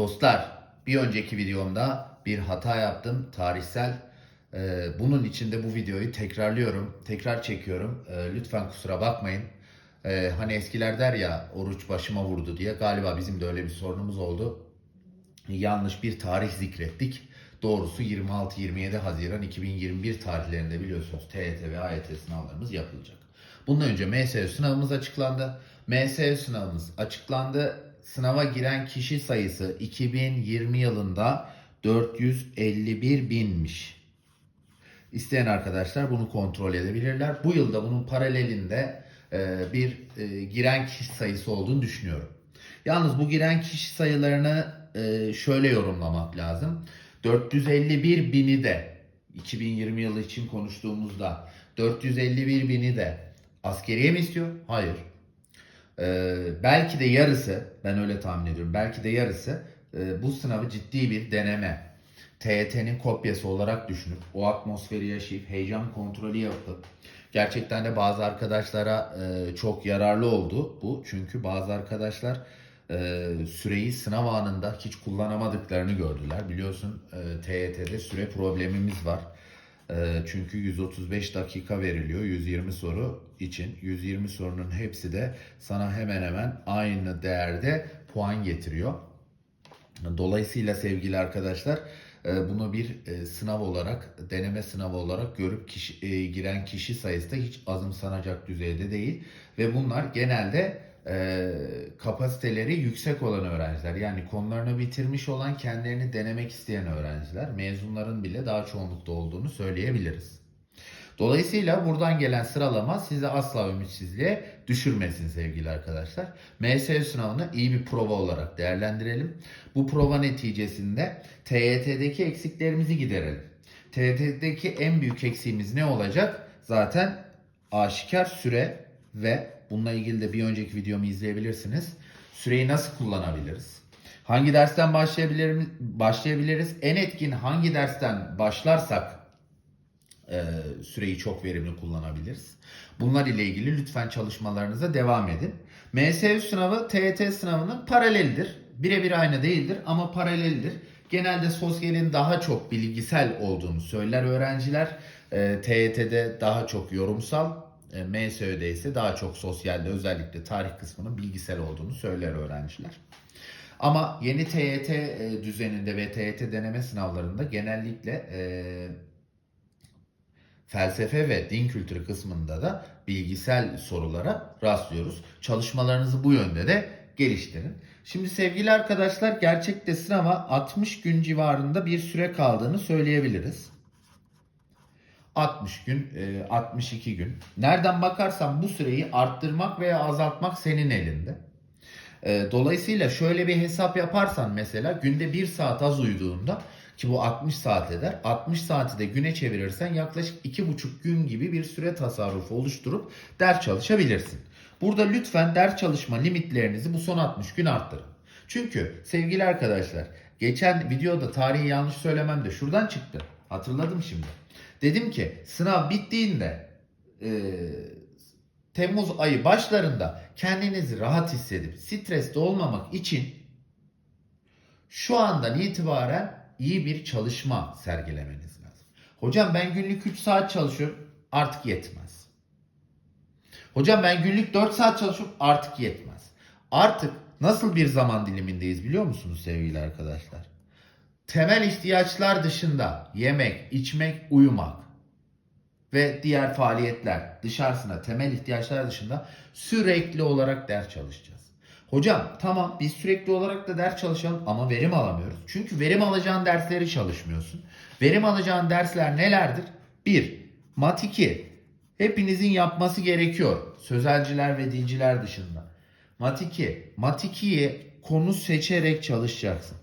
Dostlar bir önceki videomda bir hata yaptım tarihsel. Ee, bunun için de bu videoyu tekrarlıyorum. Tekrar çekiyorum. Ee, lütfen kusura bakmayın. Ee, hani eskiler der ya oruç başıma vurdu diye. Galiba bizim de öyle bir sorunumuz oldu. Yanlış bir tarih zikrettik. Doğrusu 26-27 Haziran 2021 tarihlerinde biliyorsunuz TYT ve AYT sınavlarımız yapılacak. Bundan önce MSU sınavımız açıklandı. MSU sınavımız açıklandı. Sınava giren kişi sayısı 2020 yılında 451 binmiş. İsteyen arkadaşlar bunu kontrol edebilirler. Bu yılda bunun paralelinde e, bir e, giren kişi sayısı olduğunu düşünüyorum. Yalnız bu giren kişi sayılarını e, şöyle yorumlamak lazım. 451 bini de 2020 yılı için konuştuğumuzda 451 bini de askeriye mi istiyor? Hayır. Ee, belki de yarısı, ben öyle tahmin ediyorum, belki de yarısı e, bu sınavı ciddi bir deneme, TYT'nin kopyası olarak düşünüp, o atmosferi yaşayıp, heyecan kontrolü yapıp, gerçekten de bazı arkadaşlara e, çok yararlı oldu bu. Çünkü bazı arkadaşlar e, süreyi sınav anında hiç kullanamadıklarını gördüler. Biliyorsun e, TYT'de süre problemimiz var. E, çünkü 135 dakika veriliyor 120 soru için. 120 sorunun hepsi de sana hemen hemen aynı değerde puan getiriyor. Dolayısıyla sevgili arkadaşlar e, bunu bir e, sınav olarak, deneme sınavı olarak görüp kişi, e, giren kişi sayısı da hiç azımsanacak düzeyde değil. Ve bunlar genelde e, kapasiteleri yüksek olan öğrenciler. Yani konularını bitirmiş olan, kendilerini denemek isteyen öğrenciler. Mezunların bile daha çoğunlukta olduğunu söyleyebiliriz. Dolayısıyla buradan gelen sıralama sizi asla ümitsizliğe düşürmesin sevgili arkadaşlar. MSU sınavını iyi bir prova olarak değerlendirelim. Bu prova neticesinde TYT'deki eksiklerimizi giderelim. TYT'deki en büyük eksiğimiz ne olacak? Zaten aşikar süre ve bununla ilgili de bir önceki videomu izleyebilirsiniz. Süreyi nasıl kullanabiliriz? Hangi dersten başlayabiliriz? başlayabiliriz? En etkin hangi dersten başlarsak e, süreyi çok verimli kullanabiliriz. Bunlar ile ilgili lütfen çalışmalarınıza devam edin. MSU sınavı TYT sınavının paralelidir. Birebir aynı değildir ama paraleldir. Genelde sosyalin daha çok bilgisel olduğunu söyler öğrenciler. E, TYT'de daha çok yorumsal, e, MSÖ'de ise daha çok sosyalde özellikle tarih kısmının bilgisel olduğunu söyler öğrenciler. Ama yeni TYT e, düzeninde ve TYT deneme sınavlarında genellikle e, felsefe ve din kültürü kısmında da bilgisel sorulara rastlıyoruz. Çalışmalarınızı bu yönde de geliştirin. Şimdi sevgili arkadaşlar gerçekte sınava 60 gün civarında bir süre kaldığını söyleyebiliriz. 60 gün, e, 62 gün. Nereden bakarsan bu süreyi arttırmak veya azaltmak senin elinde. E, Dolayısıyla şöyle bir hesap yaparsan mesela günde 1 saat az uyuduğunda ki bu 60 saat eder. 60 saati de güne çevirirsen yaklaşık 2,5 gün gibi bir süre tasarrufu oluşturup ders çalışabilirsin. Burada lütfen ders çalışma limitlerinizi bu son 60 gün arttırın. Çünkü sevgili arkadaşlar geçen videoda tarihi yanlış söylemem de şuradan çıktı. Hatırladım şimdi. Dedim ki sınav bittiğinde e, Temmuz ayı başlarında kendinizi rahat hissedip stresli olmamak için şu andan itibaren iyi bir çalışma sergilemeniz lazım. Hocam ben günlük 3 saat çalışıyorum artık yetmez. Hocam ben günlük 4 saat çalışıyorum artık yetmez. Artık nasıl bir zaman dilimindeyiz biliyor musunuz sevgili arkadaşlar? Temel ihtiyaçlar dışında yemek, içmek, uyumak ve diğer faaliyetler dışarısına temel ihtiyaçlar dışında sürekli olarak ders çalışacağız. Hocam tamam biz sürekli olarak da ders çalışalım ama verim alamıyoruz. Çünkü verim alacağın dersleri çalışmıyorsun. Verim alacağın dersler nelerdir? 1. Mat 2. Hepinizin yapması gerekiyor. Sözelciler ve dilciler dışında. Mat 2. Mat 2'yi konu seçerek çalışacaksın.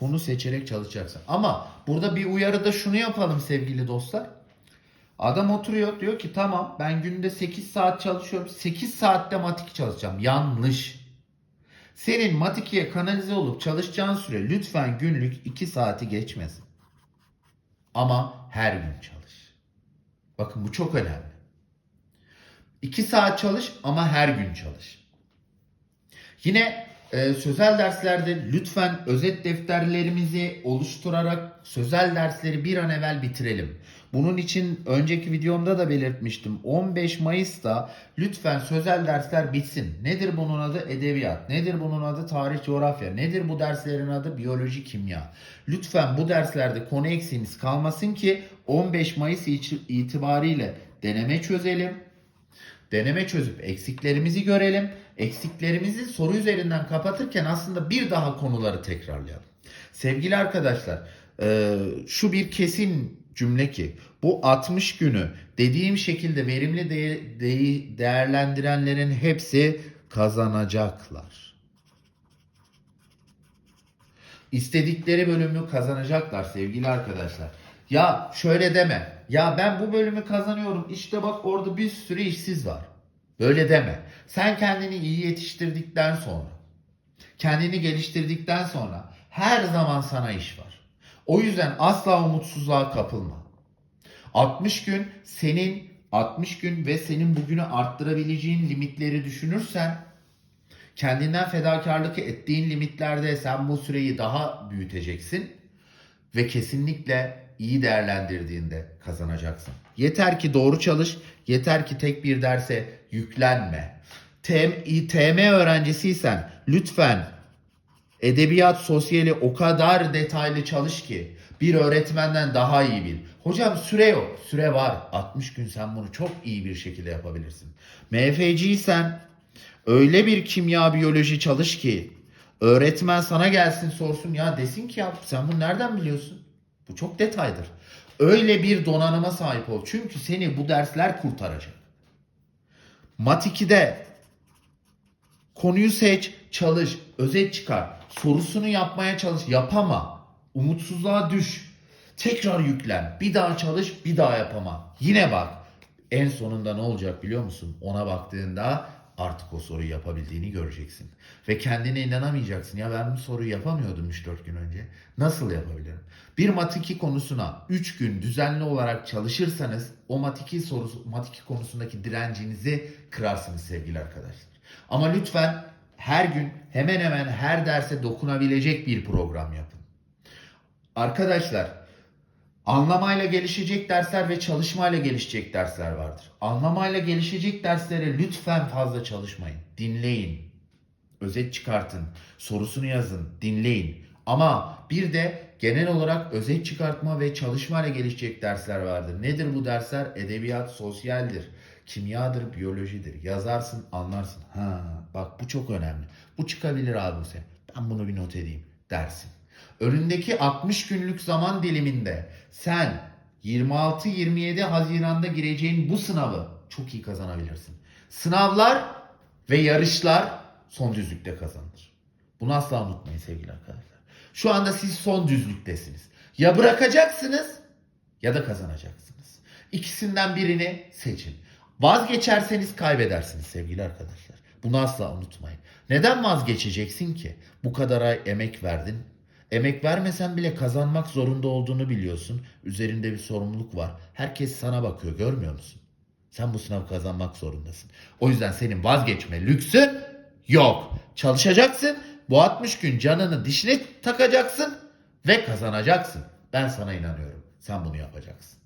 Konu seçerek çalışacaksın. Ama burada bir uyarıda şunu yapalım sevgili dostlar. Adam oturuyor diyor ki tamam ben günde 8 saat çalışıyorum. 8 saatte matik çalışacağım. Yanlış. Senin matikiye kanalize olup çalışacağın süre lütfen günlük 2 saati geçmesin. Ama her gün çalış. Bakın bu çok önemli. 2 saat çalış ama her gün çalış. Yine e, sözel derslerde lütfen özet defterlerimizi oluşturarak sözel dersleri bir an evvel bitirelim. Bunun için önceki videomda da belirtmiştim. 15 Mayıs'ta lütfen sözel dersler bitsin. Nedir bunun adı? Edebiyat. Nedir bunun adı? Tarih, coğrafya. Nedir bu derslerin adı? Biyoloji, kimya. Lütfen bu derslerde konu eksiğimiz kalmasın ki 15 Mayıs itibariyle deneme çözelim. Deneme çözüp eksiklerimizi görelim. Eksiklerimizi soru üzerinden kapatırken aslında bir daha konuları tekrarlayalım. Sevgili arkadaşlar, e, şu bir kesin cümle ki bu 60 günü dediğim şekilde verimli de- de- değerlendirenlerin hepsi kazanacaklar. İstedikleri bölümü kazanacaklar sevgili arkadaşlar. Ya şöyle deme. Ya ben bu bölümü kazanıyorum. İşte bak orada bir sürü işsiz var. Böyle deme. Sen kendini iyi yetiştirdikten sonra, kendini geliştirdikten sonra her zaman sana iş var. O yüzden asla umutsuzluğa kapılma. 60 gün senin 60 gün ve senin bugünü arttırabileceğin limitleri düşünürsen kendinden fedakarlık ettiğin limitlerde sen bu süreyi daha büyüteceksin ve kesinlikle iyi değerlendirdiğinde kazanacaksın. Yeter ki doğru çalış, yeter ki tek bir derse yüklenme. TM, TM öğrencisiysen lütfen edebiyat, sosyali o kadar detaylı çalış ki bir öğretmenden daha iyi bil. Hocam süre yok. Süre var. 60 gün sen bunu çok iyi bir şekilde yapabilirsin. MFC'ysen öyle bir kimya biyoloji çalış ki öğretmen sana gelsin sorsun ya desin ki ya sen bunu nereden biliyorsun? Bu çok detaydır. Öyle bir donanıma sahip ol. Çünkü seni bu dersler kurtaracak. Mat 2'de konuyu seç, çalış, özet çıkar. Sorusunu yapmaya çalış, yapama. Umutsuzluğa düş. Tekrar yüklen. Bir daha çalış, bir daha yapama. Yine bak. En sonunda ne olacak biliyor musun? Ona baktığında artık o soruyu yapabildiğini göreceksin. Ve kendine inanamayacaksın. Ya ben bu soruyu yapamıyordum 3-4 gün önce. Nasıl yapabilirim? Bir mat 2 konusuna 3 gün düzenli olarak çalışırsanız o mat 2 sorusu, mat 2 konusundaki direncinizi kırarsınız sevgili arkadaşlar. Ama lütfen her gün hemen hemen her derse dokunabilecek bir program yapın. Arkadaşlar Anlamayla gelişecek dersler ve çalışmayla gelişecek dersler vardır. Anlamayla gelişecek derslere lütfen fazla çalışmayın. Dinleyin. Özet çıkartın. Sorusunu yazın. Dinleyin. Ama bir de genel olarak özet çıkartma ve çalışmayla gelişecek dersler vardır. Nedir bu dersler? Edebiyat, sosyaldir, kimyadır, biyolojidir. Yazarsın, anlarsın. Ha, bak bu çok önemli. Bu çıkabilir abi sen. Ben bunu bir not edeyim dersin. Önündeki 60 günlük zaman diliminde sen 26-27 Haziran'da gireceğin bu sınavı çok iyi kazanabilirsin. Sınavlar ve yarışlar son düzlükte kazanılır. Bunu asla unutmayın sevgili arkadaşlar. Şu anda siz son düzlüktesiniz. Ya bırakacaksınız ya da kazanacaksınız. İkisinden birini seçin. Vazgeçerseniz kaybedersiniz sevgili arkadaşlar. Bunu asla unutmayın. Neden vazgeçeceksin ki? Bu kadar ay emek verdin. Emek vermesen bile kazanmak zorunda olduğunu biliyorsun. Üzerinde bir sorumluluk var. Herkes sana bakıyor görmüyor musun? Sen bu sınavı kazanmak zorundasın. O yüzden senin vazgeçme lüksün yok. Çalışacaksın. Bu 60 gün canını dişine takacaksın ve kazanacaksın. Ben sana inanıyorum. Sen bunu yapacaksın.